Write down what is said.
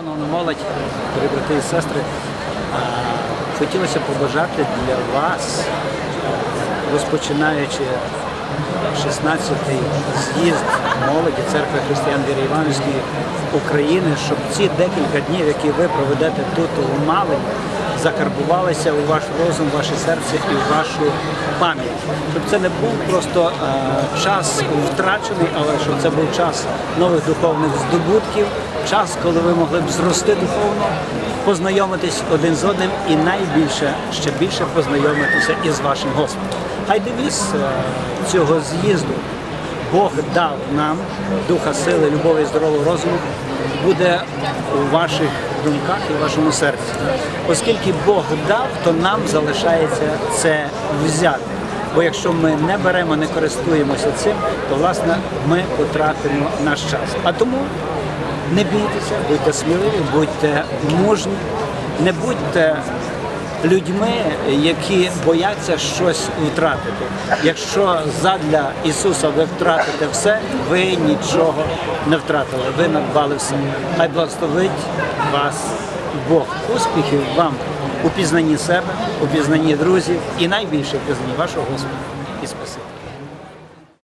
Шановна молодь, дорогі брати і сестри, хотілося побажати для вас, розпочинаючи 16-й з'їзд молоді церкви християн Віри Іванівської України, щоб ці декілька днів, які ви проведете тут у Малині, закарбувалися у ваш розум, в ваше серце і в вашу пам'ять. Щоб це не був просто е, час втрачений, але щоб це був час нових духовних здобутків, час, коли ви могли б зрости духовно, познайомитись один з одним і найбільше, ще більше познайомитися із вашим Господом. Хай девіз е, цього з'їзду Бог дав нам духа сили, любові здорового розуму буде у ваших думках і в вашому серці. Оскільки Бог дав, то нам залишається це взяти. Бо якщо ми не беремо, не користуємося цим, то власне ми потратимо наш час. А тому не бійтеся, будьте сміливі, будьте мужні, не будьте людьми, які бояться щось втратити. Якщо задля Ісуса ви втратите все, ви нічого не втратили, ви надбали все. Хай благословить вас Бог. Успіхів вам у пізнанні себе, у пізнанні друзів і найбільше в пізнанні вашого Господа і Спасителя.